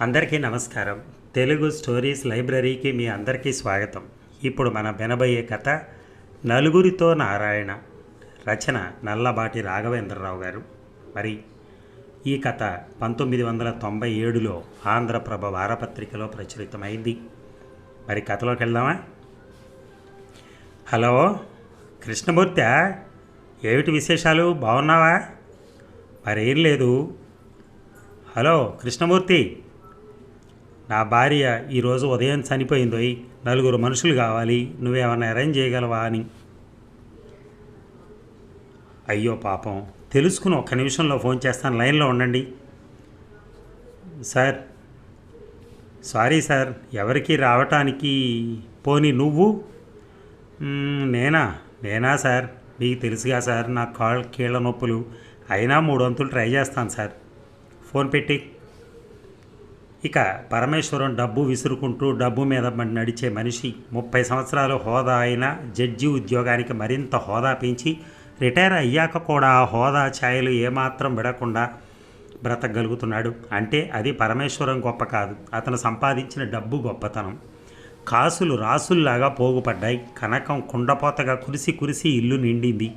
అందరికీ నమస్కారం. తెలుగు స్టోరీస్ లైబ్రరీకి మీ అందరికీ స్వాగతం. ఇప్పుడు మన వినబోయే కథ నలుగురితో నారాయణ రచన నల్లబాటి రాఘవేంద్రరావు గారు. మరి ఈ కథ పంతొమ్మిది వందల తొంభై ఏడులో ఆంధ్రప్రభ వారపత్రికలో ప్రచురితమైంది. మరి కథలోకి వెళ్దామా? హలో కృష్ణమూర్తి ఏమిటి విశేషాలు? బాగున్నావా? మరేం లేదు. హలో కృష్ణమూర్తి. నా భార్య ఈరోజు ఉదయం చనిపోయిందోయ్ నలుగురు మనుషులు కావాలి. నువ్వేమన్నా అరేంజ్ చేయగలవా అని. అయ్యో పాపం. తెలుసుకుని ఒక్క నిమిషంలో ఫోన్ చేస్తాను. లైన్లో ఉండండి. సార్ సారీ సార్ ఎవరికి రావటానికి పోని నువ్వు? నేనా? నేనా సార్? మీకు తెలుసుగా సార్ నా కాళ్ళ కీళ్ళ నొప్పులు. అయినా మూడు వంతులు ట్రై చేస్తాను సార్. ఫోన్ పెట్టి. ఇక పరమేశ్వరం డబ్బు విసురుకుంటూ డబ్బు మీద నడిచే మనిషి ముప్పై సంవత్సరాలు హోదా అయిన జడ్జి ఉద్యోగానికి మరింత హోదా పెంచి రిటైర్ అయ్యాక కూడా ఆ హోదా ఛాయలు ఏమాత్రం విడకుండా బ్రతకగలుగుతున్నాడు. అంటే అది పరమేశ్వరం గొప్ప కాదు. అతను సంపాదించిన డబ్బు గొప్పతనం. కాసులు రాసుల్లాగా పోగుపడ్డాయి. కనకం కుండపోతగా కురిసి కురిసి ఇల్లు నిండింది.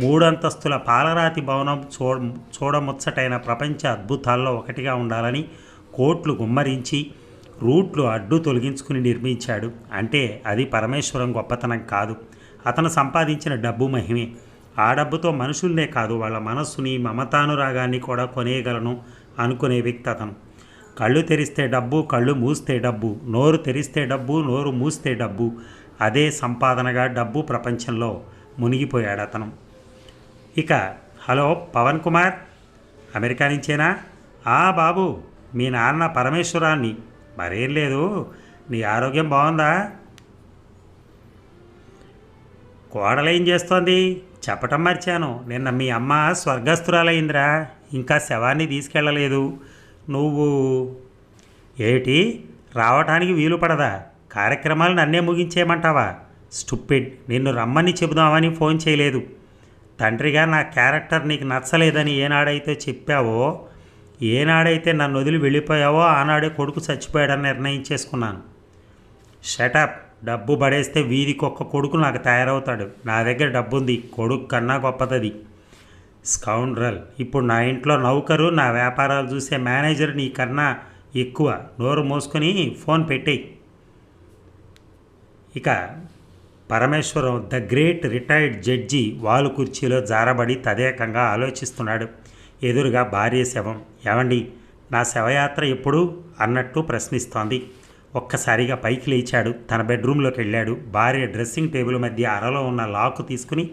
మూడంతస్తుల పాలరాతి భవనం చూడ చూడముచ్చటైన ప్రపంచ అద్భుతాల్లో ఒకటిగా ఉండాలని కోట్లు గుమ్మరించి రూట్లు అడ్డు తొలగించుకుని నిర్మించాడు. అంటే అది పరమేశ్వరం గొప్పతనం కాదు. అతను సంపాదించిన డబ్బు మహిమే. ఆ డబ్బుతో మనుషుల్నే కాదు వాళ్ళ మనస్సుని మమతానురాగాన్ని కూడా కొనేయగలను అనుకునే వ్యక్తి అతను. కళ్ళు తెరిస్తే డబ్బు కళ్ళు మూస్తే డబ్బు. నోరు తెరిస్తే డబ్బు నోరు మూస్తే డబ్బు. అదే సంపాదనగా డబ్బు ప్రపంచంలో మునిగిపోయాడు అతను. ఇక హలో పవన్ కుమార్? అమెరికా నుంచేనా? ఆ బాబు! మీ నాన్న పరమేశ్వరాన్ని. మరేం లేదు నీ ఆరోగ్యం బాగుందా? కోడలేం చేస్తోంది? చెప్పటం మర్చాను. నిన్న మీ అమ్మ స్వర్గస్థురాలైందిరా. ఇంకా శవాన్ని తీసుకెళ్ళలేదు. నువ్వు ఏమిటి రావటానికి వీలు పడదా? కార్యక్రమాలు నన్నే ముగించేయమంటావా? స్టూపిడ్ నిన్ను రమ్మని చెబుదామని ఫోన్ చేయలేదు. తండ్రిగా నా క్యారెక్టర్ నీకు నచ్చలేదని ఏనాడైతే చెప్పావో ఏనాడైతే నన్ను వదిలి వెళ్ళిపోయావో ఆనాడే కొడుకు చచ్చిపోయాడని నిర్ణయించేసుకున్నాను. షటప్ డబ్బు పడేస్తే వీధికి ఒక్క కొడుకు నాకు తయారవుతాడు. నా దగ్గర డబ్బు ఉంది కొడుకు కన్నా గొప్పదది. స్కౌండ్రల్ ఇప్పుడు నా ఇంట్లో నౌకరు నా వ్యాపారాలు చూసే మేనేజర్ నీ కన్నా ఎక్కువ. నోరు మోసుకొని ఫోన్ పెట్టేయి. ఇక Parameshwaram the great retired judge వాలు కుర్చీలో జారబడి తదేకంగా ఆలోచిస్తున్నాడు. ఎదురుగా భార్య శవం. ఏమండి నా శవయాత్ర ఎప్పుడు? అన్నట్టు ప్రశ్నిస్తోంది. ఒక్కసారిగా పైకి లేచాడు. తన బెడ్రూమ్లోకి వెళ్ళాడు. భార్య డ్రెస్సింగ్ టేబుల్ మధ్య అరలో ఉన్న లాకు తీసుకుని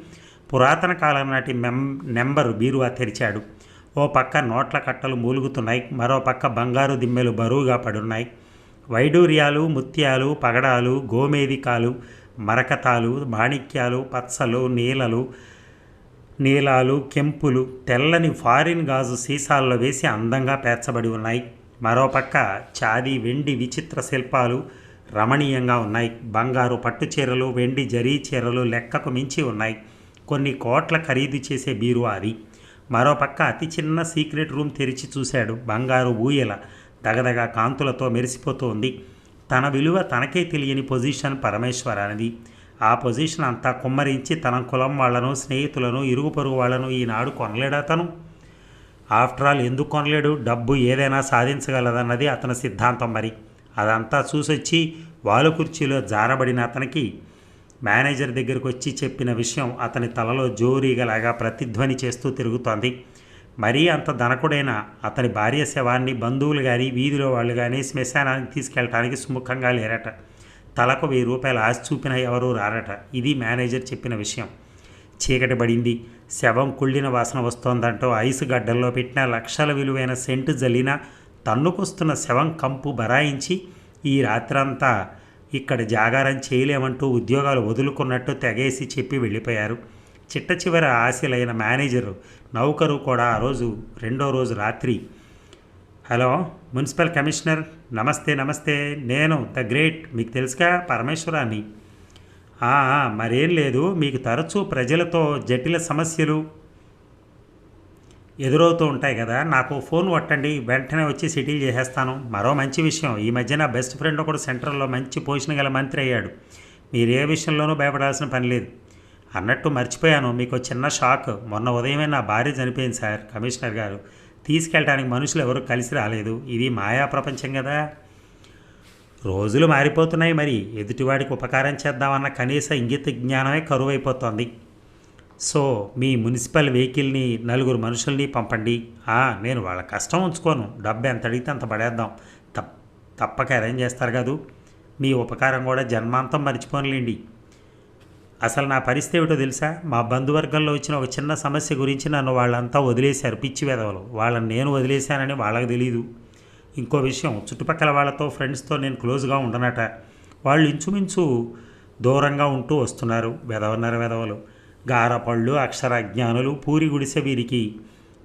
పురాతన కాలం నాటి మెం నెంబరు బీరువా తెరిచాడు. ఓ పక్క నోట్ల కట్టలు మూలుగుతున్నాయి. మరో పక్క బంగారు దిమ్మెలు బరువుగా పడున్నాయి. వైడూర్యాలు ముత్యాలు పగడాలు గోమేదికాలు మరకతాలు మాణిక్యాలు పచ్చలు నీలలు నీలాలు కెంపులు తెల్లని ఫారిన్ గాజు సీసాల్లో వేసి అందంగా పేర్చబడి ఉన్నాయి. మరోపక్క చాది వెండి విచిత్ర శిల్పాలు రమణీయంగా ఉన్నాయి. బంగారు పట్టు చీరలు వెండి జరీ చీరలు లెక్కకు మించి ఉన్నాయి. కొన్ని కోట్ల ఖరీదు చేసే బీరువా అది. మరోపక్క అతి చిన్న సీక్రెట్ రూమ్ తెరిచి చూశాడు. బంగారు ఊయల దగదగ కాంతులతో మెరిసిపోతోంది తన విలువ తనకే తెలియని పొజిషన్ పరమేశ్వరానిది. ఆ పొజిషన్ అంతా కుమ్మరించి తన కులం వాళ్ళను స్నేహితులను ఇరుగు పొరుగు వాళ్ళను ఈనాడు కొనలేడా తను ఆఫ్టర్ ఆల్ ఎందుకు కొనలేడు? డబ్బు ఏదైనా సాధించగలదన్నది అతని సిద్ధాంతం మరి. అదంతా చూసొచ్చి వాలు కుర్చీలో జారబడిన అతనికి మేనేజర్ దగ్గరకు వచ్చి చెప్పిన విషయం అతని తలలో జోరీగలాగా ప్రతిధ్వని చేస్తూ తిరుగుతోంది. మరీ అంత ధనకుడైన అతని భార్య శవాన్ని బంధువులు కానీ వీధిలో వాళ్ళు కానీ శ్మశానానికి తీసుకెళ్ళటానికి సుముఖంగా లేరట. తలకు వెయ్యి రూపాయలు ఆశ చూపిన ఎవరూ రారట. ఇది మేనేజర్ చెప్పిన విషయం. చీకటి పడింది. శవం కుళ్ళిన వాసన వస్తోందంటూ ఐసు గడ్డల్లో పెట్టిన లక్షల విలువైన సెంటు జల్లిన తన్నుకొస్తున్న శవం కంపు బరాయించి ఈ రాత్రంతా ఇక్కడ జాగారం చేయలేమంటూ ఉద్యోగాలు వదులుకున్నట్టు తెగేసి చెప్పి వెళ్ళిపోయారు. చిట్ట చివర ఆశలైన మేనేజరు నౌకరు కూడా ఆ రోజు రెండో రోజు రాత్రి. హలో? మున్సిపల్ కమిషనర్ నమస్తే నమస్తే నేను ద గ్రేట్ మీకు తెలుసుగా పరమేశ్వరాన్ని. మరేం లేదు మీకు తరచూ ప్రజలతో జటిల సమస్యలు ఎదురవుతూ ఉంటాయి కదా నాకు ఫోన్ కొట్టండి వెంటనే వచ్చి సెటిల్ చేసేస్తాను. మరో మంచి విషయం ఈ మధ్య నా బెస్ట్ ఫ్రెండ్ ఒకడు సెంట్రల్లో మంచి పొజిషన్ గల మంత్రి అయ్యాడు. మీరు ఏ విషయంలోనూ భయపడాల్సిన పని లేదు. అన్నట్టు మర్చిపోయాను మీకు చిన్న షాక్. మొన్న ఉదయమే నా భార్య చనిపోయింది సార్ కమిషనర్ గారు. తీసుకెళ్ళడానికి మనుషులు ఎవరు కలిసి రాలేదు. ఇది మాయా ప్రపంచం కదా రోజులు మారిపోతున్నాయి మరి. ఎదుటివాడికి ఉపకారం చేద్దామన్న కనీస ఇంగిత జ్ఞానమే కరువైపోతోంది. సో మీ మున్సిపల్ వెహికల్ని నలుగురు మనుషుల్ని పంపండి. నేను వాళ్ళ కష్టం ఉంచుకోను. డబ్బు ఎంత అడిగితే అంత పడేద్దాం. తప్ తప్పక అరేంజ్ చేస్తారు కాదు. మీ ఉపకారం కూడా జన్మాంతం మర్చిపోనులేండి. అసలు నా పరిస్థితి ఏమిటో తెలుసా? మా బంధువర్గంలో వచ్చిన ఒక చిన్న సమస్య గురించి నన్ను వాళ్ళంతా వదిలేశారు పిచ్చి వెధవలు. వాళ్ళని నేను వదిలేశానని వాళ్ళకి తెలియదు ఇంకో విషయం చుట్టుపక్కల వాళ్ళతో ఫ్రెండ్స్తో నేను క్లోజ్గా ఉండనట. వాళ్ళు ఇంచుమించు దూరంగా ఉంటూ వస్తున్నారు వెధవన్నర వెధవలు. గారపళ్ళు అక్షరాజ్ఞానులు పూరి గుడిసె వీరికి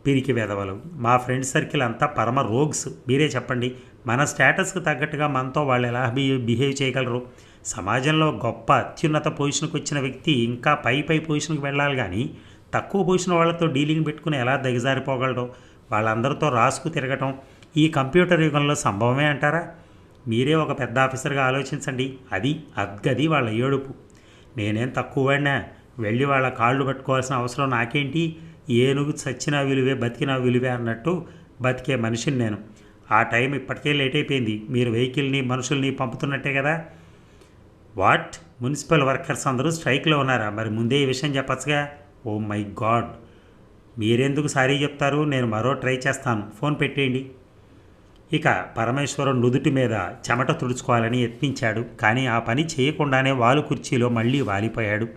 పిరికి వెధవలు. మా ఫ్రెండ్ సర్కిల్ అంతా పరమ రోగ్స్. మీరే చెప్పండి మన స్టేటస్కి తగ్గట్టుగా మనతో వాళ్ళు ఎలా బిహేవ్ చేయగలరు? సమాజంలో గొప్ప అత్యున్నత పొజిషన్కి వచ్చిన వ్యక్తి ఇంకా పై పై పొజిషన్కి వెళ్ళాలి కానీ తక్కువ పొజిషన్ వాళ్ళతో డీలింగ్ పెట్టుకుని ఎలా దిగజారిపోగలడో వాళ్ళందరితో రాసుకు తిరగటం ఈ కంప్యూటర్ యుగంలో సంభవమే అంటారా? మీరే ఒక పెద్ద ఆఫీసర్గా ఆలోచించండి. అది అద్గది వాళ్ళ ఏడుపు. నేనేం తక్కువ వాడినా వెళ్ళి వాళ్ళ కాళ్ళు పట్టుకోవాల్సిన అవసరం నాకేంటి? ఏనుగు చచ్చినా విలువే బతికినా విలువే అన్నట్టు బతికే మనిషిని నేను. ఆ టైం ఇప్పటికే లేట్ అయిపోయింది. మీరు వెహికల్ని మనుషుల్ని పంపుతున్నట్టే కదా? వాట్? మున్సిపల్ వర్కర్స్ అందరూ స్ట్రైక్లో ఉన్నారా? మరి ముందే ఈ విషయం చెప్పచ్చుగా. Oh my God. మీరెందుకు సారీ చెప్తారు? నేను మరో ట్రై చేస్తాను. ఫోన్ పెట్టేయండి. ఇక పరమేశ్వరం నుదుటి మీద చెమట తుడుచుకోవాలని యత్నించాడు. కానీ ఆ పని చేయకుండానే వాలు కుర్చీలో మళ్ళీ వాలిపోయాడు.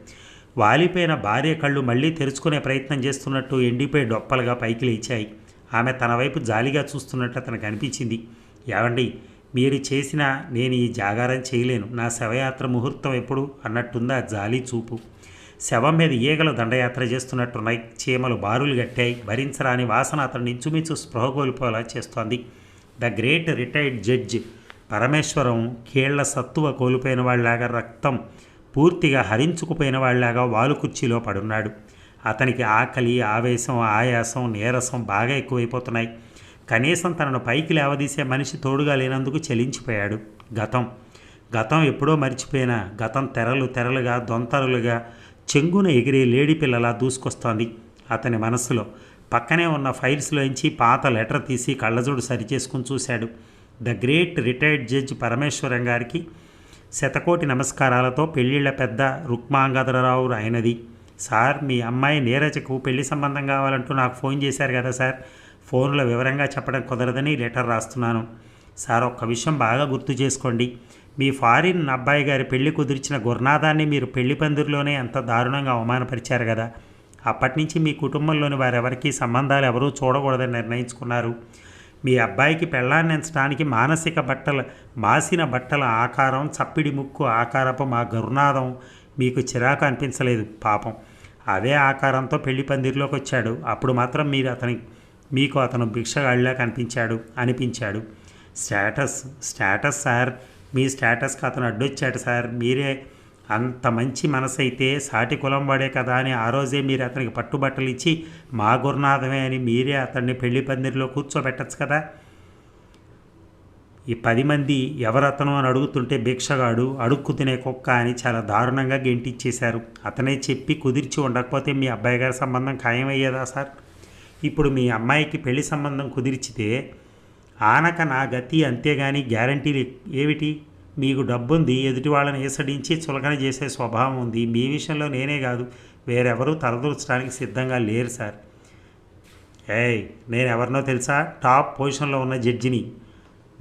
వాలిపోయిన భార్య కళ్ళు మళ్ళీ తెరుచుకునే ప్రయత్నం చేస్తున్నట్టు ఎండిపోయి డొప్పలుగా పైకి లేచాయి. ఆమె తన వైపు జాలిగా చూస్తున్నట్టు అతనికి అనిపించింది. ఏమండి మీరు చేసిన నేను ఈ జాగారం చేయలేను. నా శవయాత్ర ముహూర్తం ఎప్పుడు? అన్నట్టుందా జాలి చూపు. శవం మీద ఈగలు దండయాత్ర చేస్తున్నట్టున్నాయి. చీమలు బారులు గట్టాయి భరించరాని వాసన అతను ఇంచుమించు స్పృహ కోల్పోయేలా చేస్తోంది. The great retired judge Parameshwaram కీళ్ళ సత్తువ కోల్పోయిన వాళ్ళలాగా రక్తం పూర్తిగా హరించుకుపోయిన వాళ్ళలాగా వాలు కుర్చీలో పడున్నాడు. అతనికి ఆకలి ఆవేశం ఆయాసం నీరసం బాగా ఎక్కువైపోతున్నాయి. కనీసం తనను పైకి లేవదీసే మనిషి తోడుగా లేనందుకు చెలించిపోయాడు గతం. గతం ఎప్పుడో మర్చిపోయిన గతం తెరలు తెరలుగా దొంతరులుగా చెంగున ఎగిరే లేడి పిల్లలా దూసుకొస్తోంది అతని మనస్సులో పక్కనే ఉన్న ఫైల్స్లోంచి పాత లెటర్ తీసి కళ్ళజోడు సరిచేసుకుని చూశాడు. The great retired judge Parameshwaram గారికి శతకోటి నమస్కారాలతో పెళ్ళిళ్ళ పెద్ద రుక్మాంగధరరావు అయినది సార్ మీ అమ్మాయి నీరజకు పెళ్ళి సంబంధం కావాలంటూ నాకు ఫోన్ చేశారు కదా సార్. ఫోన్లో వివరంగా చెప్పడం కుదరదని లెటర్ రాస్తున్నాను. సార్ ఒక్క విషయం బాగా గుర్తు చేసుకోండి. మీ ఫారిన్ అబ్బాయి గారి పెళ్ళి కుదిర్చిన గురునాథాన్ని మీరు పెళ్ళి పందిరిలోనే ఎంత దారుణంగా అవమానపరిచారు కదా. అప్పటి నుంచి మీ కుటుంబంలోని వారెవరికీ సంబంధాలు ఎవరూ చూడకూడదని నిర్ణయించుకున్నారు. మీ అబ్బాయికి పెళ్ళాన్ని ఎంచడానికి మానసిక బట్టల మాసిన బట్టల ఆకారం చప్పిడి ముక్కు ఆకారపు మా గురునాథం మీకు చిరాకు అనిపించలేదు పాపం. అదే ఆకారంతో పెళ్ళి పందిరిలోకి వచ్చాడు అప్పుడు మాత్రం మీరు అతని మీకు అతను భిక్షగాడిలా కనిపించాడు అనిపించాడు. స్టేటస్ స్టేటస్ సార్ మీ స్టేటస్కి అతను అడ్డొచ్చాడు సార్. మీరే అంత మంచి మనసు అయితే సాటి కులం వాడే కదా అని ఆ రోజే మీరు అతనికి పట్టుబట్టలు ఇచ్చి మా గురునాథమే అని మీరే అతన్ని పెళ్ళి పందిరిలో కూర్చోబెట్టచ్చు కదా. ఈ పది మంది ఎవరతను అని అడుగుతుంటే భిక్షగాడు అడుక్కు తినే కుక్క అని చాలా దారుణంగా గెంటిచ్చేశారు. అతనే చెప్పి కుదిర్చి ఉండకపోతే మీ అబ్బాయి గారి సంబంధం ఖాయమయ్యేదా సార్? ఇప్పుడు మీ అమ్మాయికి పెళ్ళి సంబంధం కుదిర్చితే ఆనక నా గతి అంతేగాని గ్యారంటీలు ఏమిటి మీకు డబ్బుంది ఎదుటి వాళ్ళని ఏసడించి చులకన చేసే స్వభావం ఉంది. మీ విషయంలో నేనే కాదు వేరెవరూ తలదూర్చడానికి సిద్ధంగా లేరు సార్. ఏయ్ నేను ఎవరినో తెలుసా? టాప్ పొజిషన్లో ఉన్న జడ్జిని.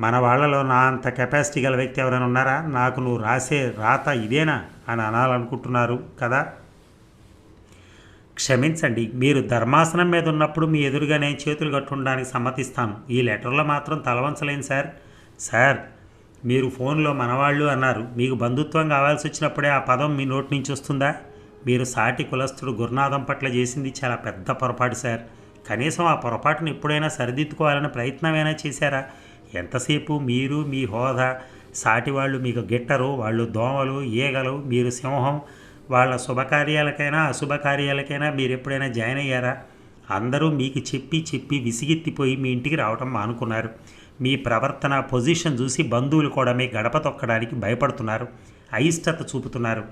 మన వాళ్ళలో నా అంత కెపాసిటీ గల వ్యక్తి ఎవరైనా ఉన్నారా? నాకు నువ్వు రాసే రాత ఇదేనా? అని అనాలనుకుంటున్నారు కదా. క్షమించండి మీరు ధర్మాసనం మీద ఉన్నప్పుడు మీ ఎదురుగా నేను చేతులు కట్టుండడానికి సమ్మతిస్తాను. ఈ లెటర్లో మాత్రం తలవంచలేను సార్. సార్ మీరు ఫోన్లో మనవాళ్ళు అన్నారు. మీకు బంధుత్వం కావాల్సి వచ్చినప్పుడే ఆ పదం మీ నోటి నుంచి వస్తుందా? మీరు సాటి కులస్తుడు గురునాథం పట్ల చేసింది చాలా పెద్ద పొరపాటు సార్. కనీసం ఆ పొరపాటును ఎప్పుడైనా సరిదిద్దుకోవాలని ప్రయత్నమైనా చేశారా? ఎంతసేపు మీరు మీ హోదా? సాటి వాళ్ళు మీకు గిట్టరు వాళ్ళు దోమలు ఈగలు మీరు సింహం. వాళ్ళ శుభకార్యాలకైనా అశుభకార్యాలకైనా మీరు ఎప్పుడైనా జాయిన్ అయ్యారా? అందరూ మీకు చెప్పి చెప్పి విసిగెత్తిపోయి మీ ఇంటికి రావటం మానుకున్నారు. మీ ప్రవర్తన పొజిషన్ చూసి బంధువులు కూడా మీ గడప తొక్కడానికి భయపడుతున్నారు. అయిష్టత చూపుతున్నారు.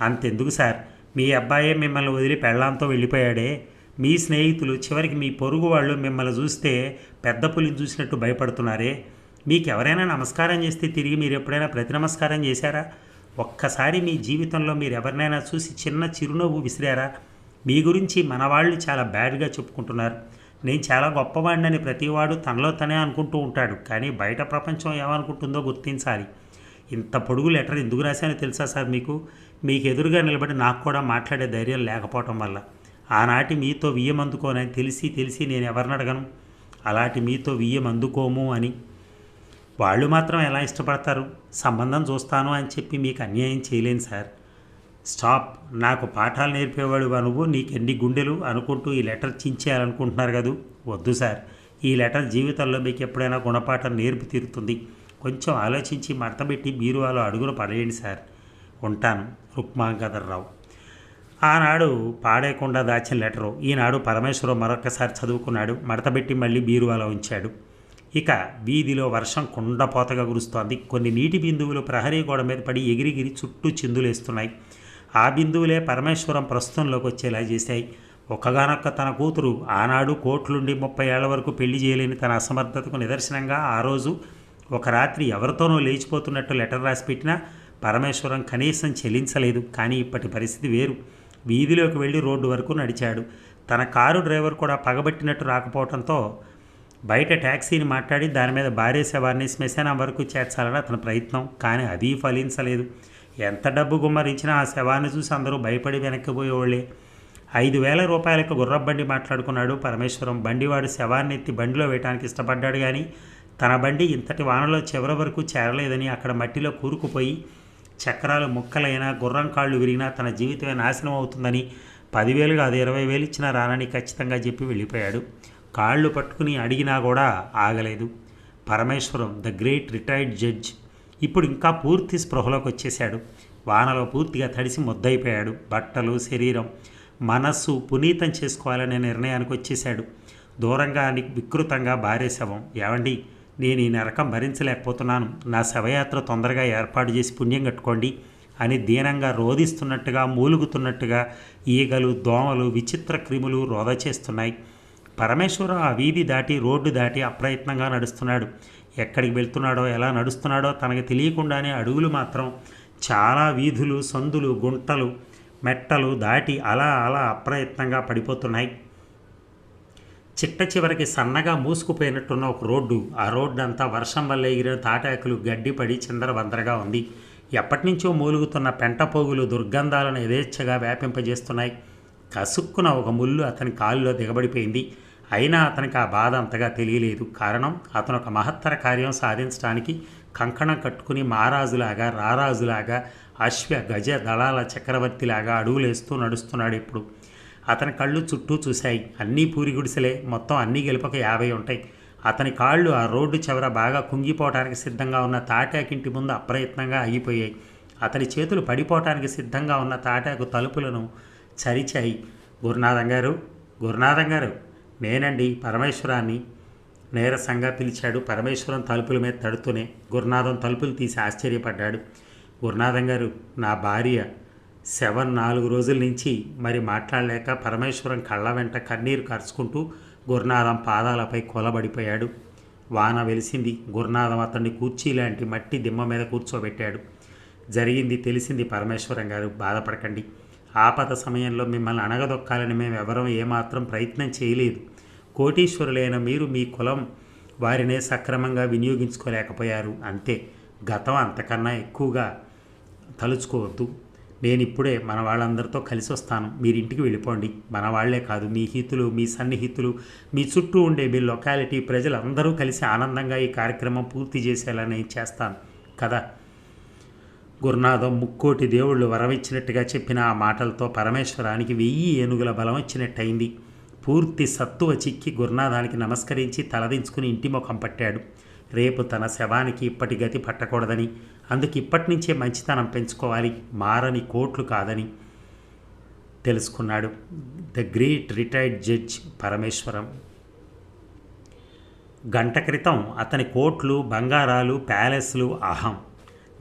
అంతెందుకు సార్? మీ అబ్బాయే మిమ్మల్ని వదిలి పెళ్ళాంతో వెళ్ళిపోయాడే. మీ స్నేహితులు చివరికి మీ పొరుగు వాళ్ళు మిమ్మల్ని చూస్తే పెద్ద పులిని చూసినట్టు భయపడుతున్నారే. మీకు ఎవరైనా నమస్కారం చేస్తే తిరిగి మీరు ఎప్పుడైనా ప్రతి నమస్కారం చేశారా? ఒక్కసారి మీ జీవితంలో మీరు ఎవరినైనా చూసి చిన్న చిరునవ్వు విసిరారా? మీ గురించి మన వాళ్ళు చాలా బ్యాడ్గా చెప్పుకుంటున్నారు. నేను చాలా గొప్పవాడినని ప్రతివాడు తనలో తనే అనుకుంటూ ఉంటాడు. కానీ బయట ప్రపంచం ఏమనుకుంటుందో గుర్తించాలి. ఇంత పొడుగు లెటర్ ఎందుకు రాశానో తెలుసా సార్ మీకు? మీకు ఎదురుగా నిలబడి నాకు కూడా మాట్లాడే ధైర్యం లేకపోవటం వల్ల. ఆనాటి మీతో వియ్యం అందుకోనని తెలిసి తెలిసి నేను ఎవరిని అడగను అలాంటి మీతో వియ్యం అందుకోము అని. వాళ్ళు మాత్రం ఎలా ఇష్టపడతారు? సంబంధం చూస్తాను అని చెప్పి మీకు అన్యాయం చేయలేను సార్. స్టాప్. నాకు పాఠాలు నేర్పేవాడు నువ్వు. నీకు ఎన్ని గుండెలు అనుకుంటూ ఈ లెటర్ చించేయాలనుకుంటున్నారు కదూ? వద్దు సార్. ఈ లెటర్ జీవితంలో మీకు ఎప్పుడైనా గుణపాఠం నేర్పు తీరుతుంది. కొంచెం ఆలోచించి మడతబెట్టి బీరువాలో అడుగులు పడేయండి సార్. ఉంటాను. రుక్మాంగధర్రావు ఆనాడు పాడేయకుండా దాచిన లెటరు. ఈనాడు పరమేశ్వరం మరొకసారి చదువుకున్నాడు. మడతబెట్టి మళ్ళీ బీరువాలో ఉంచాడు. ఇక వీధిలో వర్షం కుండపోతగా కురుస్తోంది. కొన్ని నీటి బిందువులు ప్రహరీ గోడ మీద పడి ఎగిరిగిరి చుట్టూ చిందులేస్తున్నాయి. ఆ బిందువులే పరమేశ్వరం ప్రస్తుతంలోకి వచ్చేలా చేశాయి. ఒక్కగానొక్క తన కూతురు ఆనాడు కోట్లుండి ముప్పై ఏళ్ళ వరకు పెళ్ళి చేయలేని తన అసమర్థతకు నిదర్శనంగా ఆ రోజు ఒక రాత్రి ఎవరితోనో లేచిపోతున్నట్టు లెటర్ రాసి పెట్టినా పరమేశ్వరం కనీసం చెల్లించలేదు కానీ ఇప్పటి పరిస్థితి వేరు. వీధిలోకి వెళ్ళి రోడ్డు వరకు నడిచాడు. తన కారు డ్రైవర్ కూడా పగబట్టినట్టు రాకపోవడంతో బయట ట్యాక్సీని మాట్లాడి దాని మీద భార్య శ్మశానం వరకు చేర్చాలని అతని ప్రయత్నం. కానీ అది ఫలించలేదు. ఎంత డబ్బు గుమ్మరించినా ఆ శవాన్ని చూసి అందరూ భయపడి వెనక్కిపోయేవాళ్ళే. ఐదు వేల రూపాయలకు గుర్రబండి మాట్లాడుకున్నాడు పరమేశ్వరం. బండివాడు శవాన్ని ఎత్తి బండిలో వేయడానికి ఇష్టపడ్డాడు కానీ తన బండి ఇంతటి వానలో చివరి వరకు చేరలేదని అక్కడ మట్టిలో కూరుకుపోయి చక్రాలు ముక్కలైనా గుర్రం కాళ్ళు విరిగినా తన జీవితమే నాశనం అవుతుందని పదివేలు కాదు ఇరవై వేలు ఇచ్చినా రానని ఖచ్చితంగా చెప్పి వెళ్ళిపోయాడు. కాళ్ళు పట్టుకుని అడిగినా కూడా ఆగలేదు. Parameshwaram the great retired judge ఇప్పుడు ఇంకా పూర్తి స్పృహలోకి వచ్చేశాడు. వానలో పూర్తిగా తడిసి ముద్దయిపోయాడు. బట్టలు శరీరం మనస్సు పునీతం చేసుకోవాలనే నిర్ణయానికి వచ్చేశాడు. దూరంగా ని- వికృతంగా భార్య శవం ఏవండి నేను ఈ నరకం భరించలేకపోతున్నాను. నా శవయాత్ర తొందరగా ఏర్పాటు చేసి పుణ్యం కట్టుకోండి అని దీనంగా రోధిస్తున్నట్టుగా మూలుగుతున్నట్టుగా ఈగలు దోమలు విచిత్ర క్రిములు రోధ చేస్తున్నాయి పరమేశ్వరం ఆ వీధి దాటి రోడ్డు దాటి అప్రయత్నంగా నడుస్తున్నాడు. ఎక్కడికి వెళ్తున్నాడో ఎలా నడుస్తున్నాడో తనకు తెలియకుండానే అడుగులు మాత్రం చాలా వీధులు సందులు గుంటలు మెట్టలు దాటి అలా అలా అప్రయత్నంగా పడిపోతున్నాయి. చిట్ట చివరికి సన్నగా మూసుకుపోయినట్టున్న ఒక రోడ్డు ఆ రోడ్డు అంతా వర్షం వల్ల ఎగిరిన తాటాకులు గడ్డిపడి చిందరవందరగా ఉంది. ఎప్పటినుంచో మూలుగుతున్న పెంట పోగులు దుర్గంధాలను యథేచ్ఛగా వ్యాపింపజేస్తున్నాయి. కసుక్కున ఒక ముళ్ళు అతని కాలులో దిగబడిపోయింది. అయినా అతనికి ఆ బాధ అంతగా తెలియలేదు. కారణం అతను ఒక మహత్తర కార్యం సాధించడానికి కంకణం కట్టుకుని మహారాజులాగా రారాజులాగా అశ్వ గజ దళాల చక్రవర్తిలాగా అడుగులేస్తూ నడుస్తున్నాడు ఇప్పుడు అతని కళ్ళు చుట్టూ చూశాయి. అన్నీ పూరి గుడిసెలే. మొత్తం అన్నీ గెలుపక యాభై ఉంటాయి. అతని కాళ్ళు ఆ రోడ్డు చివర బాగా కుంగిపోవటానికి సిద్ధంగా ఉన్న తాటాకింటి ముందు అప్రయత్నంగా ఆగిపోయాయి. అతని చేతులు పడిపోవటానికి సిద్ధంగా ఉన్న తాటాకు తలుపులను చరిచాయి. గురునాథం గారు గురునాథం గారు నేనండి పరమేశ్వరాన్ని నీరసంగా పిలిచాడు. పరమేశ్వరం తలుపుల మీద తడుతూనే గురునాథం తలుపులు తీసి ఆశ్చర్యపడ్డాడు. గురునాథం గారు నా భార్య సెవెన్ నాలుగు రోజుల నుంచి మరి మాట్లాడలేక పరమేశ్వరం కళ్ళ వెంట కన్నీరు కరుచుకుంటూ గురునాథం పాదాలపై కొలబడిపోయాడు. వాన వెలిసింది. గురునాథం అతన్ని కూర్చీ లాంటి మట్టి దిమ్మ మీద కూర్చోబెట్టాడు. జరిగింది తెలిసింది పరమేశ్వరం గారు. బాధపడకండి. ఆపద సమయంలో మిమ్మల్ని అణగదొక్కాలని మేము ఎవరం ఏమాత్రం ప్రయత్నం చేయలేదు. కోటీశ్వరులైన మీరు మీ కులం వారినే సక్రమంగా వినియోగించుకోలేకపోయారు. అంతే. గతం అంతకన్నా ఎక్కువగా తలుచుకోవద్దు. నేను ఇప్పుడే మన వాళ్ళందరితో కలిసి వస్తాను మీరు ఇంటికి వెళ్ళిపోండి. మన వాళ్ళే కాదు. మీ హితులు మీ సన్నిహితులు మీ చుట్టూ ఉండే మీ లొకాలిటీ ప్రజలందరూ కలిసి ఆనందంగా ఈ కార్యక్రమం పూర్తి చేసేలా నేను చేస్తాను. కదా? గురునాథం ముక్కోటి దేవుళ్ళు వరమిచ్చినట్టుగా చెప్పిన ఆ మాటలతో పరమేశ్వరానికి వెయ్యి ఏనుగుల బలం వచ్చినట్టయింది పూర్తి సత్తువ చిక్కి గురునాథానికి నమస్కరించి తలదించుకుని ఇంటి ముఖం పట్టాడు. రేపు తన శవానికి ఇప్పటి గతి పట్టకూడదని అందుకు ఇప్పటి నుంచే మంచితనం పెంచుకోవాలి మారని కోట్లు కాదని తెలుసుకున్నాడు the great retired judge Parameshwaram. గంట క్రితం అతని కోట్లు బంగారాలు ప్యాలెస్లు అహం.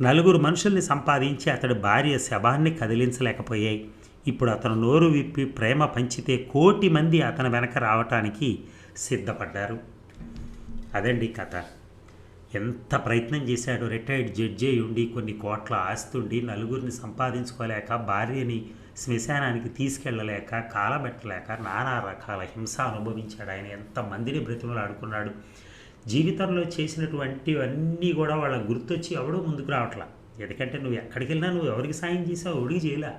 నలుగురు మనుషుల్ని సంపాదించి అతడి భార్య శవాన్ని కదిలించలేకపోయాయి. ఇప్పుడు అతను నోరు విప్పి ప్రేమ పంచితే కోటి మంది అతని వెనక రావటానికి సిద్ధపడ్డారు. అదండి కథ. ఎంత ప్రయత్నం చేశాడు రిటైర్డ్ జడ్జి ఉండి కొన్ని కోట్ల ఆస్తుండి నలుగురిని సంపాదించుకోలేక భార్యని శ్మశానానికి తీసుకెళ్ళలేక కాలబెట్టలేక నానా రకాల హింస అనుభవించాడు. ఆయన ఎంతమందిని బ్రతిమలు ఆడుకున్నాడు జీవితంలో చేసినటువంటివన్నీ కూడా వాళ్ళ గుర్తొచ్చి ఎవడో ముందుకు రావట్లా. ఎందుకంటే నువ్వు ఎక్కడికి వెళ్ళినా నువ్వు ఎవరికి సాయం చేసావు ఎవడికి చేయలే.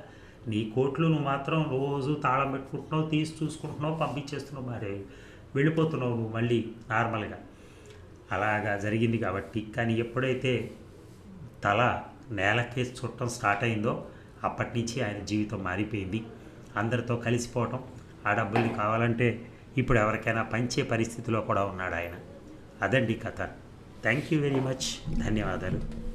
నీ కోట్లు నువ్వు మాత్రం రోజు తాళం పెట్టుకుంటున్నావు తీసి చూసుకుంటున్నావు పంపించేస్తున్నావు మరి. వెళ్ళిపోతున్నావు నువ్వు మళ్ళీ నార్మల్గా. అలాగా జరిగింది కాబట్టి. కానీ ఎప్పుడైతే తల నేలకేసి చుట్టం స్టార్ట్ అయిందో అప్పటి నుంచి ఆయన జీవితం మారిపోయింది. అందరితో కలిసిపోవటం ఆ డబ్బుల్ని కావాలంటే ఇప్పుడు ఎవరికైనా పంచే పరిస్థితిలో కూడా ఉన్నాడు ఆయన అదండి కథ. Thank you very much. ధన్యవాదాలు.